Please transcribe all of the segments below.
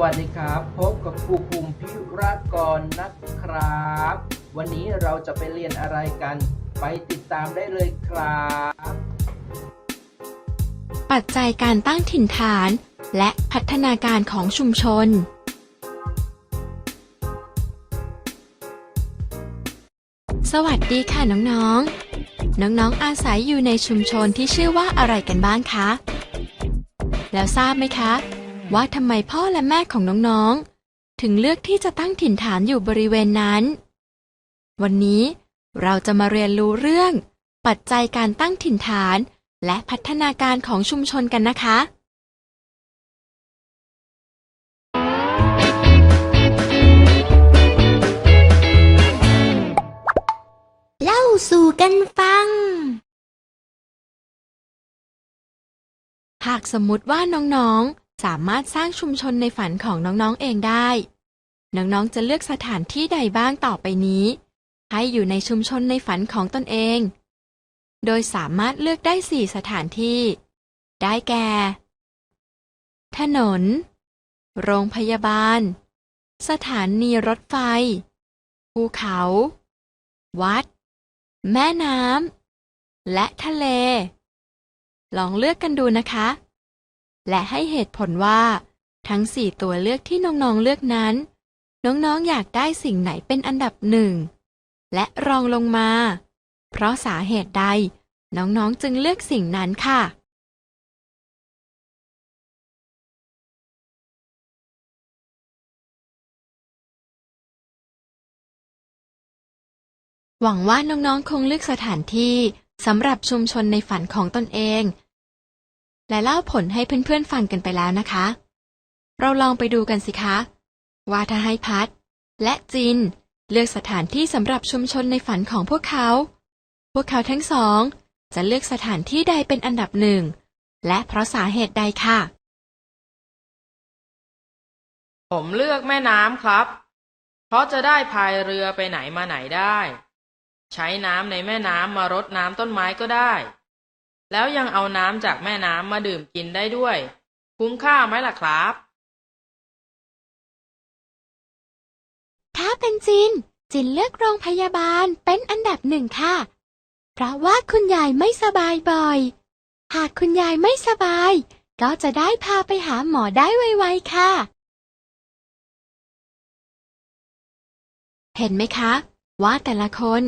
วัสดีครับ พบกับครูภูมิพิรากรนะครับ วันนี้เราจะไปเรียนอะไรกัน ไปติดตามได้เลยครับ ปัจจัยการตั้งถิ่นฐาน และพัฒนาการของชุมชน สวัสดีค่ะน้องๆ น้องๆอาศัยอยู่ในชุมชนที่ชื่อว่าอะไรกันบ้างคะ แล้วทราบไหมคะ ว่าทำไมพ่อและแม่ของน้องๆ ถึงเลือกที่จะตั้งถิ่นฐานอยู่บริเวณนั้น วันนี้เราจะมาเรียนรู้เรื่อง ปัจจัยการตั้งถิ่นฐานและพัฒนาการของชุมชนกันนะคะ เล่าสู่กันฟัง หากสมมุติว่าน้อง ๆ สามารถสร้างชุมชนในฝันของน้องๆเองได้ น้องๆจะเลือกสถานที่ใดบ้างต่อไปนี้ ให้อยู่ในชุมชนในฝันของตนเอง โดยสามารถเลือกได้4สถานที่ ได้แก่ ถนน โรงพยาบาล สถานีรถไฟ ภูเขา วัด แม่น้ำและทะเล ลองเลือกกันดูนะคะ และให้เหตุผลว่า ทั้ง4ตัวเลือกที่น้องๆเลือกนั้น น้องๆอยากได้สิ่งไหนเป็นอันดับหนึ่งและรองลงมา เพราะสาเหตุใด น้องๆจึงเลือกสิ่งนั้นค่ะหวังว่าน้องๆ คงเลือกสถานที่สำหรับชุมชนในฝันของตนเอง และเล่าผลให้เพื่อนๆฟังกันไปแล้วนะคะ เราลองไปดูกันสิคะ ว่าถ้าให้พัด และจิน เลือกสถานที่สำหรับชุมชนในฝันของพวกเขา พวกเขาทั้งสอง จะเลือกสถานที่ใดเป็นอันดับหนึ่ง และเพราะสาเหตุใดค่ะ ผมเลือกแม่น้ำครับ เพราะจะได้พายเรือไปไหนมาไหนได้ ใช้น้ำในแม่น้ำมารดน้ำต้นไม้ก็ได้ แล้วยังเอาน้ำจากแม่น้ำมาดื่มกินได้ด้วย คุ้มค่าไหมล่ะครับ ถ้าเป็นจิน จินเลือกโรงพยาบาลเป็นอันดับหนึ่งค่ะ เพราะว่าคุณยายไม่สบายบ่อย หากคุณยายไม่สบาย ก็จะได้พาไปหาหมอได้ไวๆค่ะ เห็นไหมคะ ว่าแต่ละคน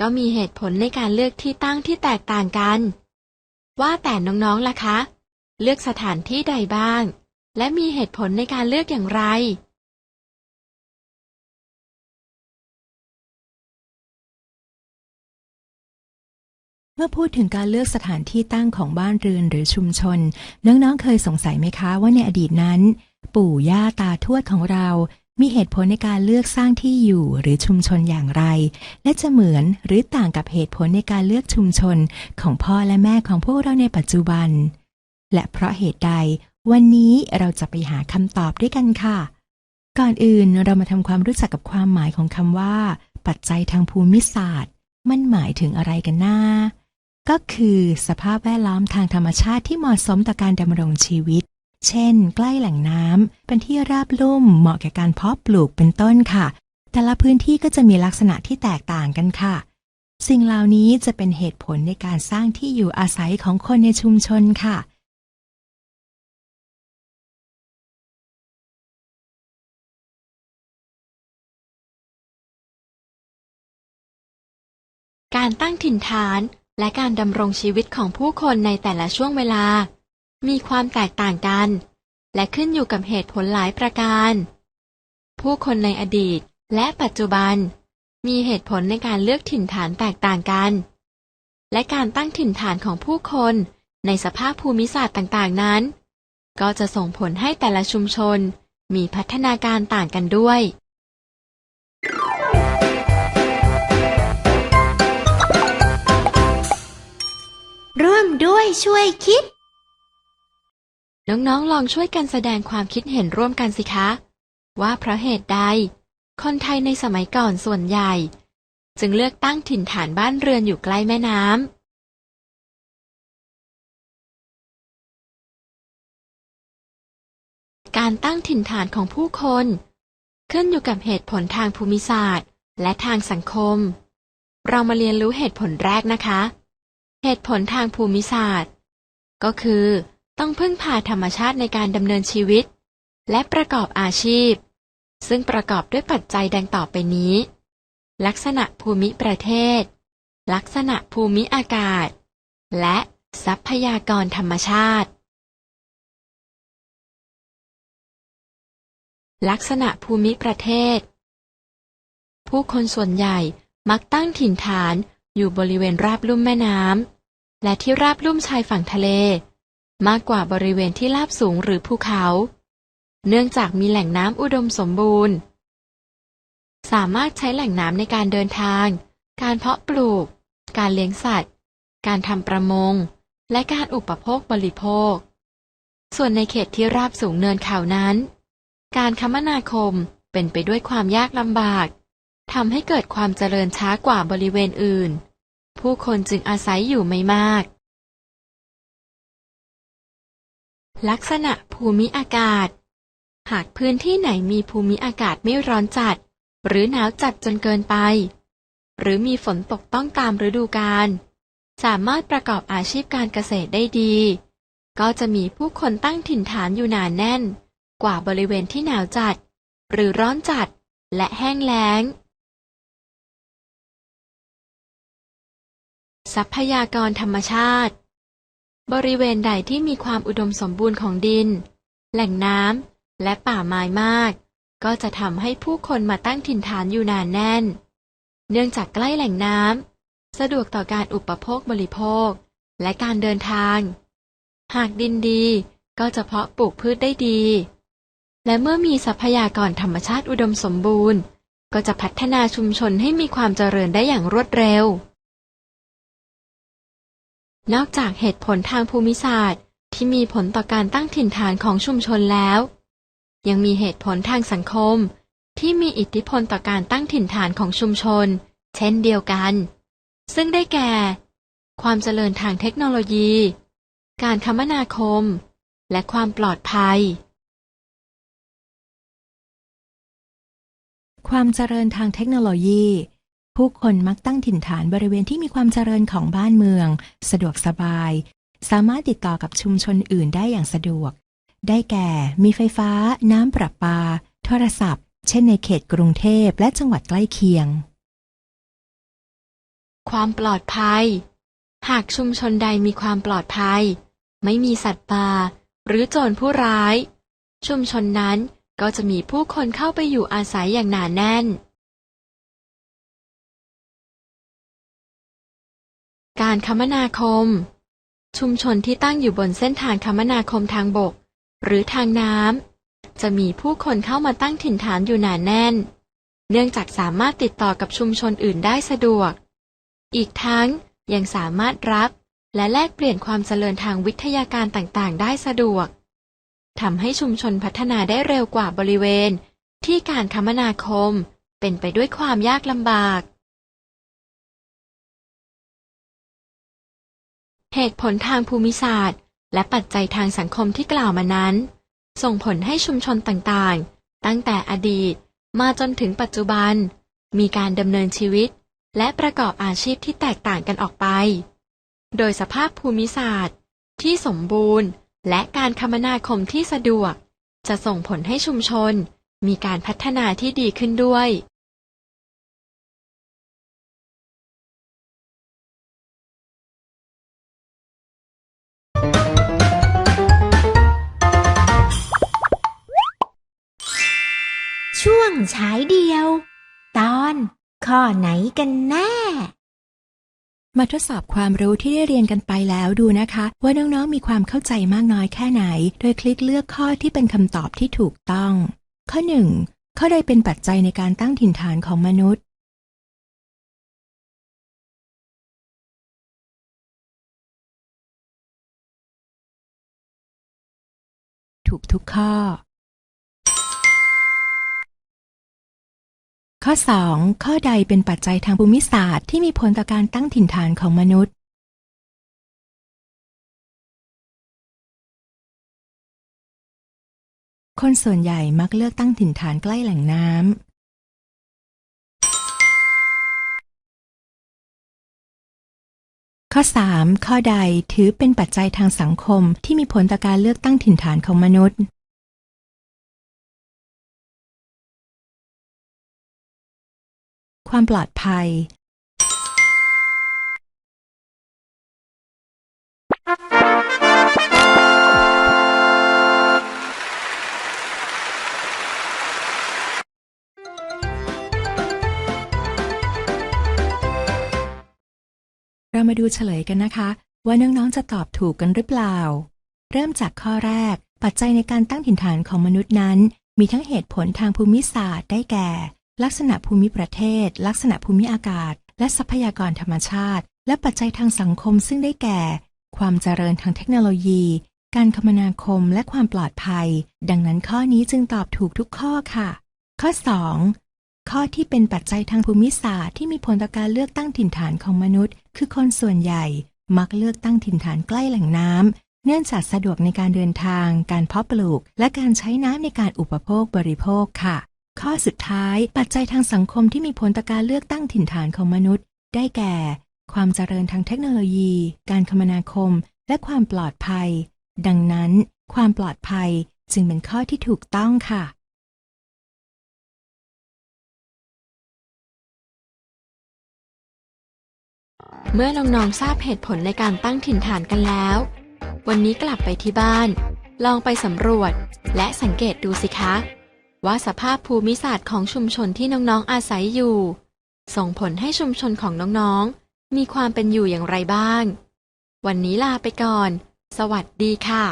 ก็มีเหตุผลในการเลือกที่ตั้งที่แตกต่างกัน ว่าแต่น้องๆล่ะคะ เลือกสถานที่ใดบ้าง และมีเหตุผลในการเลือกอย่างไร เมื่อพูดถึงการเลือกสถานที่ตั้งของบ้านเรือนหรือชุมชน น้องๆเคยสงสัยไหมคะว่าในอดีตนั้น ปู่ย่าตาทวดของเรา มีเหตุผลในการเลือกสร้างที่อยู่หรือชุมชนอย่างไร และจะเหมือนหรือต่างกับเหตุผลในการเลือกชุมชนของพ่อและแม่ของพวกเราในปัจจุบัน และเพราะเหตุใด วันนี้เราจะไปหาคำตอบด้วยกันค่ะ ก่อนอื่นเรามาทำความรู้จักกับความหมายของคำว่า ปัจจัยทางภูมิศาสตร์ มันหมายถึงอะไรกันน้าก็คือสภาพแวดล้อมทางธรรมชาติที่เหมาะสมต่อการดำรงชีวิต เช่น ใกล้แหล่งน้ำเป็นที่ราบลุ่มเหมาะแก่การเพาะปลูกเป็นต้นค่ะ แต่ละพื้นที่ก็จะมีลักษณะที่แตกต่างกันค่ะ สิ่งเหล่านี้จะเป็นเหตุผลในการสร้างที่อยู่อาศัยของคนในชุมชนค่ะการตั้งถิ่นฐานและการดำรงชีวิตของผู้คนในแต่ละช่วงเวลา มีความแตกต่างกัน และขึ้นอยู่กับเหตุผลหลายประการ ผู้คนในอดีตและปัจจุบัน มีเหตุผลในการเลือกถิ่นฐานแตกต่างกัน และการตั้งถิ่นฐานของผู้คนในสภาพภูมิศาสตร์ต่างๆนั้น ก็จะส่งผลให้แต่ละชุมชนมีพัฒนาการต่างกันด้วยร่วมด้วยช่วยคิด น้องๆ ลองช่วยกันแสดงความคิดเห็นร่วมกันสิคะ ว่าเพราะเหตุใด คนไทยในสมัยก่อนส่วนใหญ่ จึงเลือกตั้งถิ่นฐานบ้านเรือนอยู่ใกล้แม่น้ำการตั้งถิ่นฐานของผู้คน ขึ้นอยู่กับเหตุผลทางภูมิศาสตร์ และทางสังคม เรามาเรียนรู้เหตุผลแรกนะคะ เหตุผลทางภูมิศาสตร์ ก็คือ ต้องพึ่งพาธรรมชาติในการดำเนินชีวิต และประกอบอาชีพ ซึ่งประกอบด้วยปัจจัยดังต่อไปนี้ ลักษณะภูมิประเทศ ลักษณะภูมิอากาศ และทรัพยากรธรรมชาติ ลักษณะภูมิประเทศ ผู้คนส่วนใหญ่มักตั้งถิ่นฐานอยู่บริเวณราบลุ่มแม่น้ำและที่ราบลุ่มชายฝั่งทะเล มากกว่าบริเวณที่ราบสูงหรือภูเขา เนื่องจากมีแหล่งน้ำอุดมสมบูรณ์ สามารถใช้แหล่งน้ำในการเดินทาง การเพาะปลูก การเลี้ยงสัตว์ การทำประมง และการอุปโภคบริโภค ส่วนในเขตที่ราบสูงเนินเขานั้น การคมนาคมเป็นไปด้วยความยากลำบากทำให้เกิดความเจริญช้ากว่าบริเวณอื่น ผู้คนจึงอาศัยอยู่ไม่มาก ลักษณะภูมิอากาศ หากพื้นที่ไหนมีภูมิอากาศไม่ร้อนจัด หรือหนาวจัดจนเกินไป หรือมีฝนตกต้องตามฤดูกาลสามารถประกอบอาชีพการเกษตรได้ดี ก็จะมีผู้คนตั้งถิ่นฐานอยู่หนานแน่น กว่าบริเวณที่หนาวจัด หรือร้อนจัด และแห้งแล้ง ทรัพยากรธรรมชาติ บริเวณใดที่มีความอุดมสมบูรณ์ของดิน แหล่งน้ำและป่าไม้มาก ก็จะทำให้ผู้คนมาตั้งถิ่นฐานอยู่นานแน่น เนื่องจากใกล้แหล่งน้ำสะดวกต่อการอุปโภคบริโภค และการเดินทาง หากดินดีก็จะเพาะปลูกพืชได้ดี และเมื่อมีทรัพยากรธรรมชาติอุดมสมบูรณ์ ก็จะพัฒนาชุมชนให้มีความเจริญได้อย่างรวดเร็ว นอกจากเหตุผลทางภูมิศาสตร์ ที่มีผลต่อการตั้งถิ่นฐานของชุมชนแล้ว ยังมีเหตุผลทางสังคม ที่มีอิทธิพลต่อการตั้งถิ่นฐานของชุมชน เช่นเดียวกัน ซึ่งได้แก่ ความเจริญทางเทคโนโลยี การคมนาคม และความปลอดภัย ความเจริญทางเทคโนโลยี ผู้คนมักตั้งถิ่นฐานบริเวณที่มีความเจริญของบ้านเมือง สะดวกสบาย สามารถติดต่อกับชุมชนอื่นได้อย่างสะดวก ได้แก่ มีไฟฟ้า น้ำประปา โทรศัพท์ เช่นในเขตกรุงเทพและจังหวัดใกล้เคียง ความปลอดภัย หากชุมชนใดมีความปลอดภัย ไม่มีสัตว์ป่าหรือโจรผู้ร้าย ชุมชนนั้นก็จะมีผู้คนเข้าไปอยู่อาศัยอย่างหนาแน่น การคมนาคม ชุมชนที่ตั้งอยู่บนเส้นทางคมนาคมทางบก หรือทางน้ำจะมีผู้คนเข้ามาตั้งถิ่นฐานอยู่หนาแน่น เนื่องจากสามารถติดต่อกับชุมชนอื่นได้สะดวก อีกทั้งยังสามารถรับและแลกเปลี่ยนความเจริญทางวิทยาการต่างๆ ได้สะดวกทำให้ชุมชนพัฒนาได้เร็วกว่าบริเวณ ที่การคมนาคมเป็นไปด้วยความยากลำบาก เหตุผลทางภูมิศาสตร์ และปัจจัยทางสังคมที่กล่าวมานั้น ส่งผลให้ชุมชนต่างๆ ตั้งแต่อดีตมาจนถึงปัจจุบัน มีการดำเนินชีวิต และประกอบอาชีพที่แตกต่างกันออกไป โดยสภาพภูมิศาสตร์ ที่สมบูรณ์ และการคมนาคมที่สะดวก จะส่งผลให้ชุมชน มีการพัฒนาที่ดีขึ้นด้วย งฉายเดียว ตอนข้อไหนกันแน่ มาทดสอบความรู้ที่ได้เรียนกันไปแล้วดูนะคะ ว่าน้องๆมีความเข้าใจมากน้อยแค่ไหน โดยคลิกเลือกข้อที่เป็นคำตอบที่ถูกต้อง ข้อ 1. ข้อใดเป็นปัจจัยในการตั้งถิ่นฐานของมนุษย์ ถูกทุกข้อ ข้อ 2 ข้อใดเป็นปัจจัยทางภูมิศาสตร์ที่มีผลต่อการตั้งถิ่นฐานของมนุษย์ คนส่วนใหญ่มักเลือกตั้งถิ่นฐานใกล้แหล่งน้ำข้อ 3 ข้อใดถือเป็นปัจจัยทางสังคมที่มีผลต่อการเลือกตั้งถิ่นฐานของมนุษย์ ความปลอดภัย เรามาดูเฉลยกันนะคะ ว่าน้องๆจะตอบถูกกันหรือเปล่า เริ่มจากข้อแรก ปัจจัยในการตั้งถิ่นฐานของมนุษย์นั้น มีทั้งเหตุผลทางภูมิศาสตร์ได้แก่ ลักษณะภูมิประเทศ ลักษณะภูมิอากาศ และทรัพยากรธรรมชาติ และปัจจัยทางสังคมซึ่งได้แก่ ความเจริญทางเทคโนโลยี การคมนาคมและความปลอดภัย ดังนั้นข้อนี้จึงตอบถูกทุกข้อค่ะ ข้อ 2 ข้อที่เป็นปัจจัยทางภูมิศาสตร์ที่มีผลต่อการเลือกตั้งถิ่นฐานของมนุษย์ คือคนส่วนใหญ่ มักเลือกตั้งถิ่นฐานใกล้แหล่งน้ำเนื่องจากสะดวกในการเดินทาง การเพาะปลูก และการใช้น้ำในการอุปโภคบริโภคค่ะ ข้อสุดท้าย ปัจจัยทางสังคมที่มีผลต่อการเลือกตั้งถิ่นฐานของมนุษย์ ได้แก่ ความเจริญทางเทคโนโลยี การคมนาคม และความปลอดภัย ดังนั้น ความปลอดภัยจึงเป็นข้อที่ถูกต้องค่ะเมื่อน้องๆทราบเหตุผลในการตั้งถิ่นฐานกันแล้ว วันนี้กลับไปที่บ้าน ลองไปสำรวจ และสังเกตดูสิคะ ว่าสภาพภูมิศาสตร์ของชุมชนที่น้องๆอาศัยอยู่ ส่งผลให้ชุมชนของน้องๆ มีความเป็นอยู่อย่างไรบ้าง วันนี้ลาไปก่อน สวัสดีค่ะ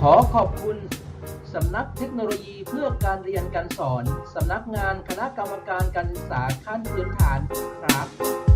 ขอขอบคุณสำนักเทคโนโลยีเพื่อการเรียนการสอน สำนักงานคณะกรรมการการศึกษาขั้นพื้นฐานครับ